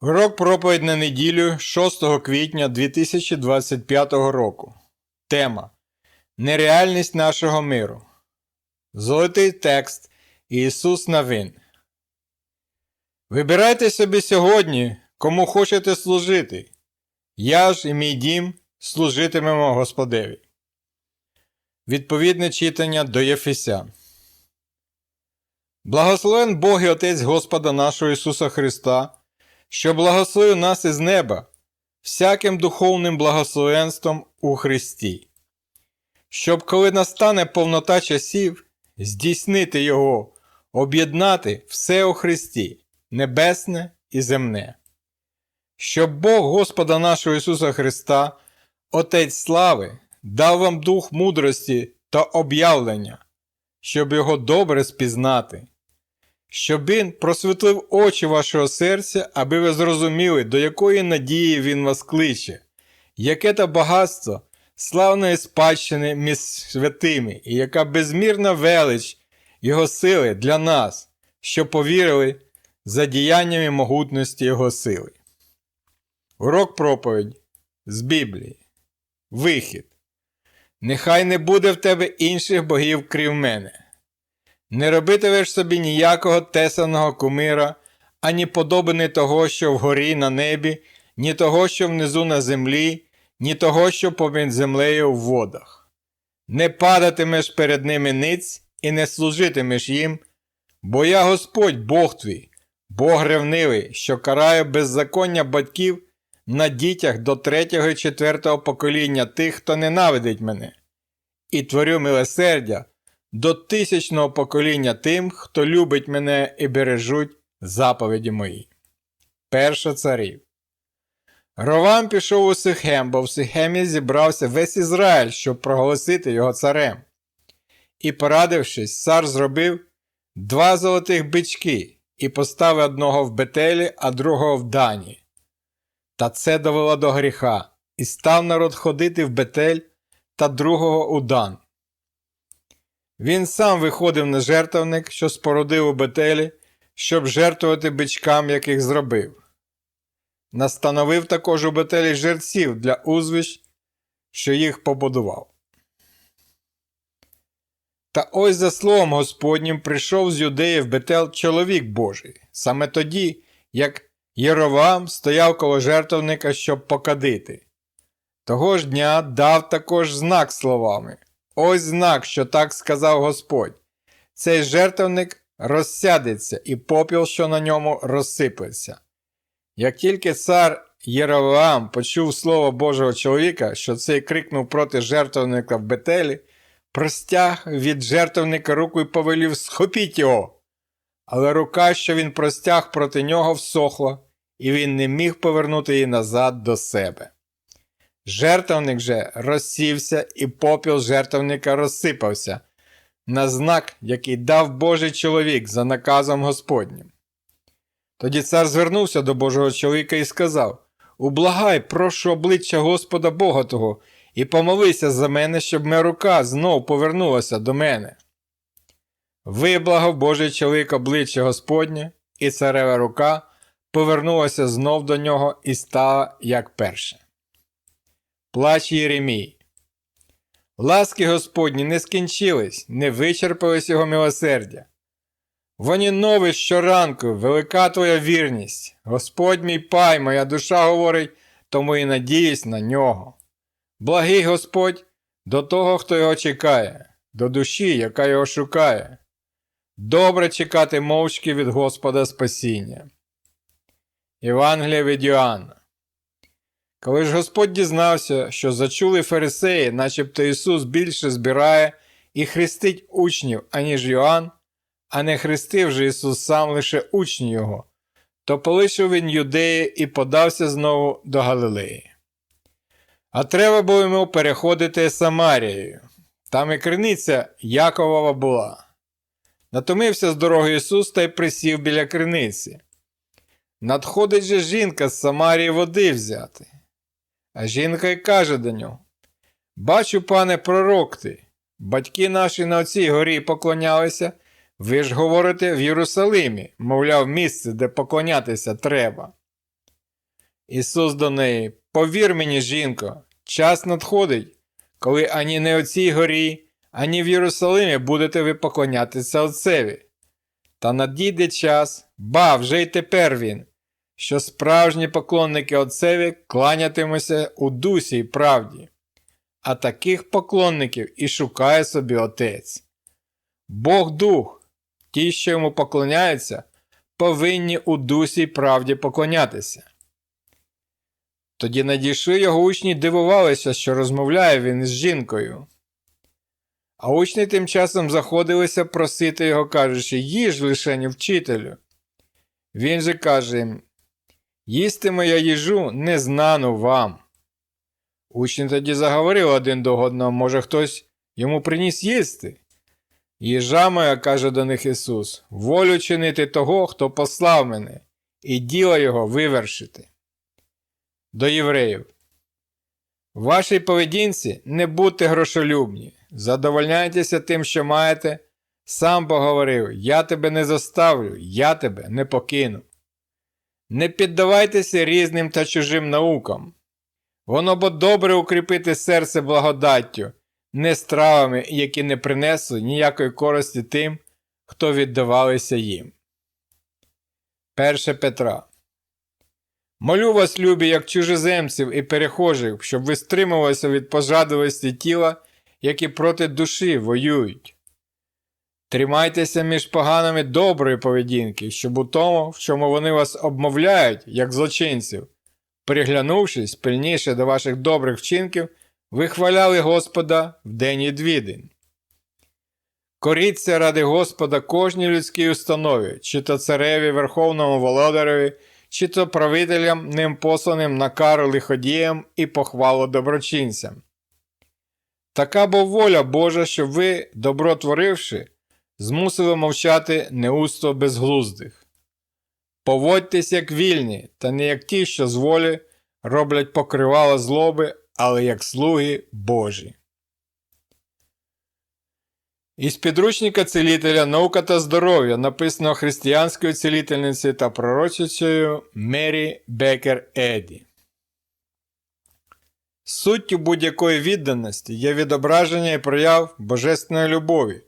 Урок проповідь на неділю 6 квітня 2025 року. Тема Нереальність нашого миру. Золотий текст Ісус Навин. Вибирайте собі сьогодні, кому хочете служити. Я ж і мій дім служитимемо Господеві. Відповідне читання до Єфесян. Благословен Бог і Отець Господа нашого Ісуса Христа що благословив нас із неба всяким духовним благословенством у Христі, щоб, коли настане повнота часів, здійснити Його, об'єднати все у Христі, небесне і земне, щоб Бог Господа нашого Ісуса Христа, Отець слави, дав вам дух мудрості та об'явлення, щоб його добре спізнати щоб він просвітлив очі вашого серця, аби ви зрозуміли, до якої надії він вас кличе, яке та багатство славної спадщини між святими, і яка безмірна велич Його сили для нас, що повірили за діяннями могутності Його сили. Урок проповідь з Біблії. Вихід. Нехай не буде в тебе інших богів крім мене. Не робитимеш собі ніякого тесаного кумира, ані подобини того, що вгорі на небі, ні того, що внизу на землі, ні того, що поміж землею в водах. Не падатимеш перед ними ниць і не служитимеш їм, бо я Господь Бог твій, Бог ревнивий, що карає беззаконня батьків на дітях до третього і четвертого покоління тих, хто ненавидить мене, і творю милосердя до тисячного покоління тим, хто любить мене і бережуть заповіді мої. Перша царів. Ровам пішов у Сихем, бо в Сихемі зібрався весь Ізраїль, щоб проголосити його царем. І, порадившись, цар зробив два золотих бички і поставив одного в Бетелі, а другого в Дані. Та це довело до гріха, і став народ ходити в Бетель та другого у Дан. Він сам виходив на жертовник, що спорудив у Бетелі, щоб жертвувати бичкам, яких зробив. Настановив також у Бетелі жерців для узвищ, що їх побудував. Та ось за словом Господнім прийшов з юдеї в Бетел чоловік Божий, саме тоді, як Єровам стояв коло жертовника, щоб покадити. Того ж дня дав також знак словами Ось знак, що так сказав Господь. Цей жертвник розсядеться, і попіл, що на ньому, розсиплеться. Як тільки цар Єровоам почув слово Божого чоловіка, що цей крикнув проти жертвника в Бетелі, простяг від жертвника руку і повелів схопіть його. Але рука, що він простяг проти нього, всохла, і він не міг повернути її назад до себе. Жертовник же розсівся, і попіл жертовника розсипався, на знак, який дав Божий чоловік за наказом Господнім. Тоді цар звернувся до Божого чоловіка і сказав Ублагай, прошу обличчя Господа Бога того, і помолися за мене, щоб моя рука знов повернулася до мене. Виблагав Божий чоловік обличчя Господнє, і царева рука повернулася знов до нього і стала як перше. Плач Єремій. Ласки Господні не скінчились, не вичерпались його милосердя. Вони нові щоранку, велика твоя вірність. Господь мій пай, моя душа говорить, тому і надіюсь на нього. Благий Господь до того, хто його чекає, до душі, яка його шукає. Добре чекати мовчки від Господа спасіння. Євангелія від Йоанна коли ж Господь дізнався, що зачули фарисеї, начебто Ісус більше збирає і хрестить учнів, аніж Йоанн, а не хрестив же Ісус сам лише учні Його, то полишив він юдеї і подався знову до Галилеї. А треба було йому переходити Самарією. Там і криниця Яковова була. Натомився з дороги Ісус та й присів біля криниці. Надходить же жінка з Самарії води взяти. А жінка й каже до нього Бачу, пане пророк ти, батьки наші на оцій горі поклонялися, ви ж говорите в Єрусалимі, мовляв, місце, де поклонятися треба. Ісус до неї, повір мені, жінко, час надходить, коли ані на оцій горі, ані в Єрусалимі будете ви поклонятися Отцеві. Та надійде час, ба, вже й тепер він, що справжні поклонники Отцеві кланятимуться у дусі й правді, а таких поклонників і шукає собі Отець. Бог Дух, ті, що йому поклоняються, повинні у дусі й правді поклонятися. Тоді надійшли його учні дивувалися, що розмовляє він із жінкою. А учні тим часом заходилися просити його, кажучи, їж лишень вчителю. Він же каже їм, їстиме я їжу незнану вам. Учні тоді заговорили один до одного, може, хтось йому приніс їсти. Їжа моя, каже до них Ісус, волю чинити того, хто послав мене, і діло його вивершити. До євреїв. Вашій поведінці не будьте грошолюбні, задовольняйтеся тим, що маєте. Сам Бог говорив, я тебе не заставлю, я тебе не покину. Не піддавайтеся різним та чужим наукам. Воно бо добре укріпити серце благодаттю, не стравами, які не принесли ніякої користі тим, хто віддавалися їм. 1 Петра Молю вас, любі, як чужеземців і перехожих, щоб ви стримувалися від пожадливості тіла, які проти душі воюють. Тримайтеся між поганими доброї поведінки, щоб у тому, в чому вони вас обмовляють, як злочинців, приглянувшись пильніше до ваших добрих вчинків, ви хваляли Господа в день двідень. Коріться ради Господа кожній людській установі, чи то цареві, верховному володареві, чи то правителям, ним посланим на кару лиходіям і похвалу доброчинцям. Така бо воля Божа, щоб ви, добро творивши, змусили мовчати неусто безглуздих. Поводьтесь як вільні, та не як ті, що з волі роблять покривало злоби, але як слуги Божі. Із підручника цілителя Наука та здоров'я написано християнською цілительницею та пророчицею Мері Бекер Еді. Суттю будь-якої відданості є відображення і прояв божественної любові,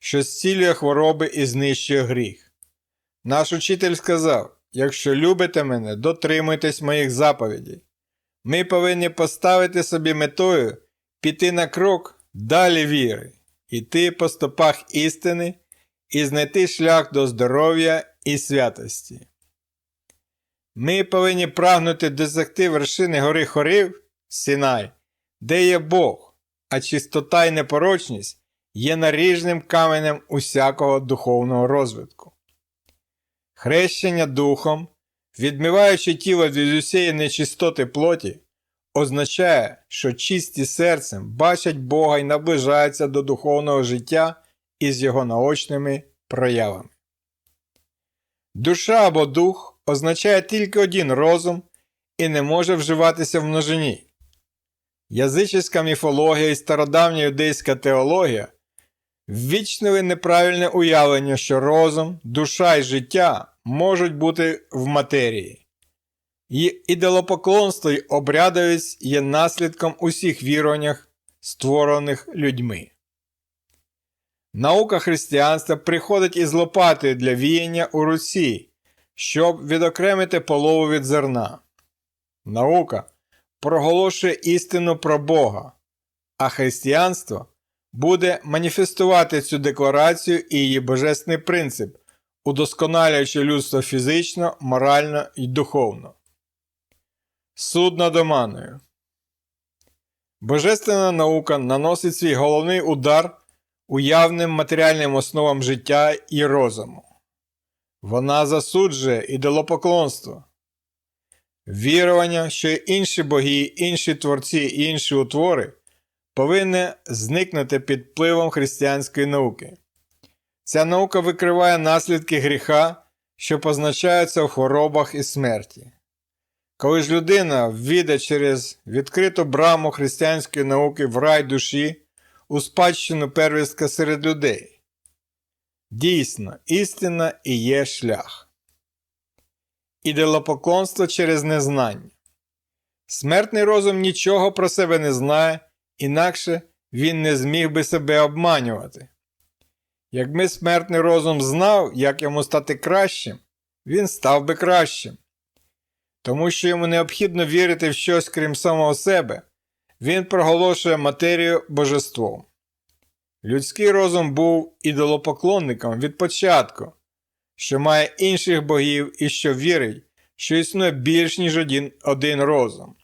що зцілює хвороби і знищує гріх. Наш учитель сказав: якщо любите мене, дотримуйтесь моїх заповідей. Ми повинні поставити собі метою піти на крок далі віри, іти по стопах істини і знайти шлях до здоров'я і святості. Ми повинні прагнути досягти вершини гори хорів Сінай, де є Бог, а чистота й непорочність є наріжним каменем усякого духовного розвитку. Хрещення духом, відмиваючи тіло від усієї нечистоти плоті, означає, що чисті серцем бачать Бога і наближаються до духовного життя із його наочними проявами. Душа або дух означає тільки один розум і не може вживатися в множині. Язичська міфологія і стародавня юдейська теологія ввічнили неправильне уявлення, що розум, душа і життя можуть бути в матерії. І ідолопоклонство й обрядовість є наслідком усіх віруваннях, створених людьми. Наука християнства приходить із лопатою для віяння у руці, щоб відокремити полову від зерна. Наука проголошує істину про Бога, а християнство буде маніфестувати цю декларацію і її божественний принцип, удосконалюючи людство фізично, морально і духовно. Суд над оманою Божественна наука наносить свій головний удар уявним матеріальним основам життя і розуму. Вона засуджує ідолопоклонство, вірування, що інші боги, інші творці і інші утвори повинні зникнути під впливом християнської науки. Ця наука викриває наслідки гріха, що позначаються в хворобах і смерті. Коли ж людина ввійде через відкриту браму християнської науки в рай душі у спадщину первістка серед людей. Дійсно, істина і є шлях. Ідолопоклонство через незнання. Смертний розум нічого про себе не знає, інакше він не зміг би себе обманювати. Якби смертний розум знав, як йому стати кращим, він став би кращим. Тому що йому необхідно вірити в щось крім самого себе, він проголошує матерію божеством. Людський розум був ідолопоклонником від початку, що має інших богів і що вірить, що існує більш ніж один, один розум.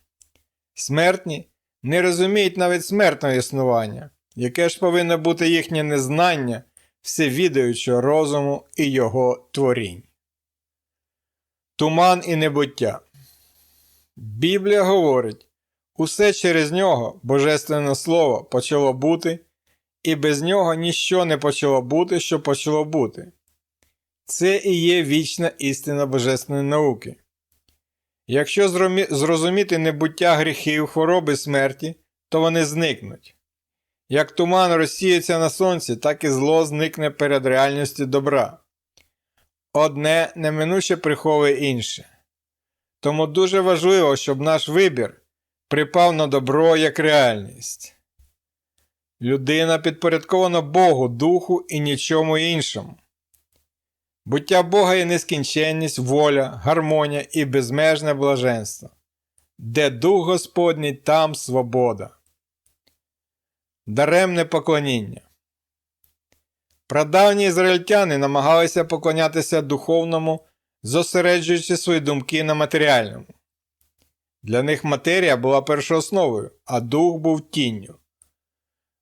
Смертні не розуміють навіть смертного існування, яке ж повинно бути їхнє незнання всевідаючого розуму і його творінь. Туман і небуття. Біблія говорить, усе через нього Божественне Слово почало бути, і без нього ніщо не почало бути, що почало бути. Це і є вічна істина Божественної науки. Якщо зрозуміти небуття гріхів, хвороби смерті, то вони зникнуть. Як туман розсіється на сонці, так і зло зникне перед реальністю добра. Одне неминуче приховує інше. Тому дуже важливо, щоб наш вибір припав на добро як реальність. Людина підпорядкована Богу, Духу і нічому іншому. Буття Бога є нескінченність, воля, гармонія і безмежне блаженство. Де Дух Господній, там свобода. Даремне поклоніння. Прадавні ізраїльтяни намагалися поклонятися духовному, зосереджуючи свої думки на матеріальному. Для них матерія була першоосновою, а дух був тінню.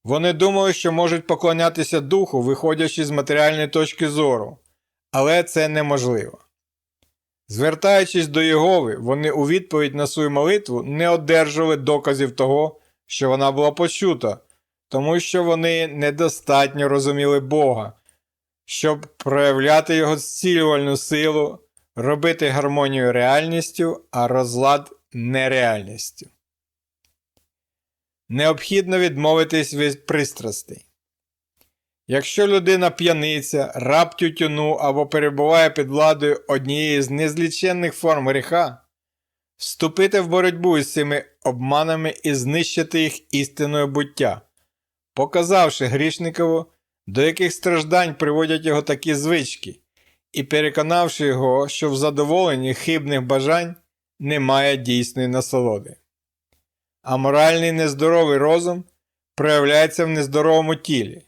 Вони думали, що можуть поклонятися духу, виходячи з матеріальної точки зору, але це неможливо. Звертаючись до Єгови, вони у відповідь на свою молитву не одержали доказів того, що вона була почута, тому що вони недостатньо розуміли Бога, щоб проявляти його зцілювальну силу, робити гармонію реальністю, а розлад нереальністю. Необхідно відмовитись від пристрастей. Якщо людина п'яниця, раб тютюну або перебуває під владою однієї з незліченних форм гріха, вступити в боротьбу із цими обманами і знищити їх істиною буття, показавши грішникову, до яких страждань приводять його такі звички, і переконавши його, що в задоволенні хибних бажань немає дійсної насолоди. А моральний нездоровий розум проявляється в нездоровому тілі.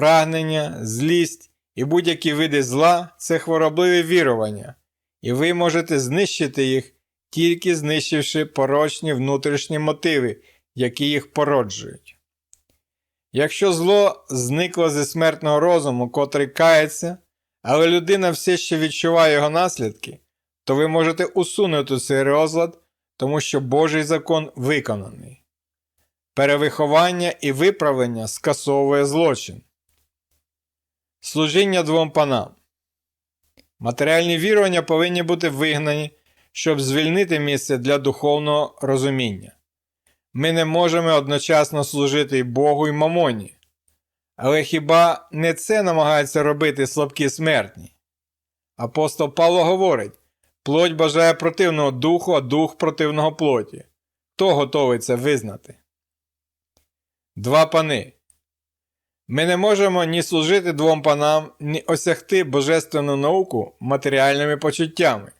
Прагнення, злість і будь-які види зла це хворобливі вірування, і ви можете знищити їх, тільки знищивши порочні внутрішні мотиви, які їх породжують. Якщо зло зникло зі смертного розуму, котрий кається, але людина все ще відчуває його наслідки, то ви можете усунути цей розлад, тому що Божий закон виконаний. Перевиховання і виправлення скасовує злочин. Служіння двом панам. Матеріальні вірування повинні бути вигнані, щоб звільнити місце для духовного розуміння. Ми не можемо одночасно служити і Богу і мамоні. Але хіба не це намагаються робити слабкі смертні? Апостол Павло говорить плоть бажає противного духу, а дух противного плоті. Хто готовий це визнати? Два пани. Ми не можемо ні служити двом панам, ні осягти божественну науку матеріальними почуттями.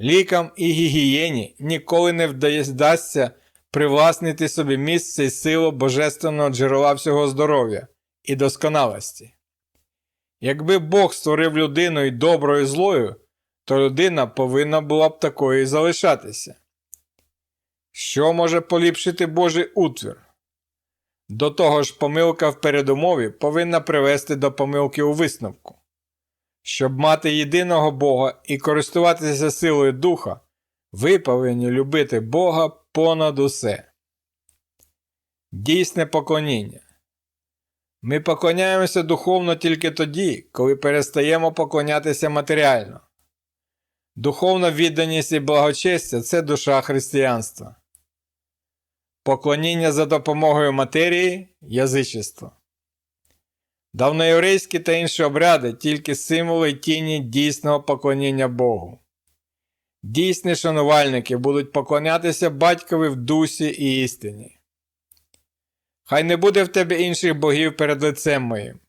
Лікам і гігієні ніколи не вдасться привласнити собі місце і силу божественного джерела всього здоров'я і досконалості. Якби Бог створив людину і доброю і злою, то людина повинна була б такою і залишатися. Що може поліпшити Божий утвір? До того ж, помилка в передумові повинна привести до помилки у висновку. Щоб мати єдиного Бога і користуватися силою Духа, ви повинні любити Бога понад усе. Дійсне поклоніння. Ми поклоняємося духовно тільки тоді, коли перестаємо поклонятися матеріально. Духовна відданість і благочестя це душа християнства. Поклоніння за допомогою матерії язичество. Давноєврейські та інші обряди тільки символи тіні дійсного поклоніння Богу. Дійсні шанувальники будуть поклонятися батькові в дусі і істині. Хай не буде в тебе інших богів перед лицем моїм.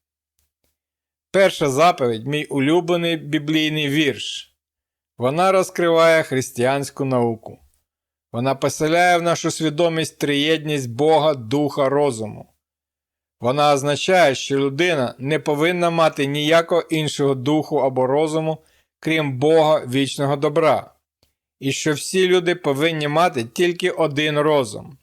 Перша заповідь мій улюблений біблійний вірш. Вона розкриває християнську науку. Вона поселяє в нашу свідомість триєдність Бога, Духа, розуму. Вона означає, що людина не повинна мати ніякого іншого духу або розуму, крім Бога вічного добра, і що всі люди повинні мати тільки один розум.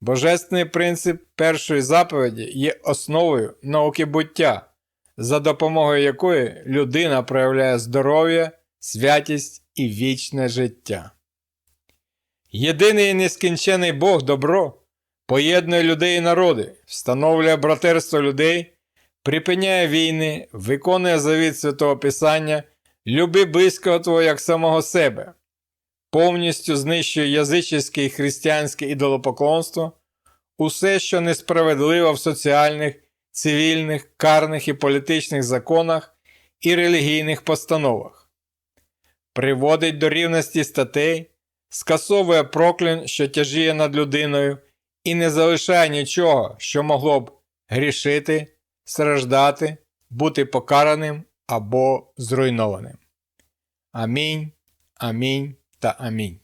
Божественний принцип першої заповіді є основою науки буття, за допомогою якої людина проявляє здоров'я, святість і вічне життя. Єдиний нескінчений Бог добро поєднує людей і народи, встановлює братерство людей, припиняє війни, виконує завіт Святого Писання, люби близького Твого як самого себе, повністю знищує язичницьке і християнське ідолопоклонство, усе, що несправедливо в соціальних, цивільних, карних і політичних законах і релігійних постановах, приводить до рівності статей, скасовує проклін, що тяжіє над людиною, і не залишає нічого, що могло б грішити, страждати, бути покараним або зруйнованим. Амінь, амінь та амінь.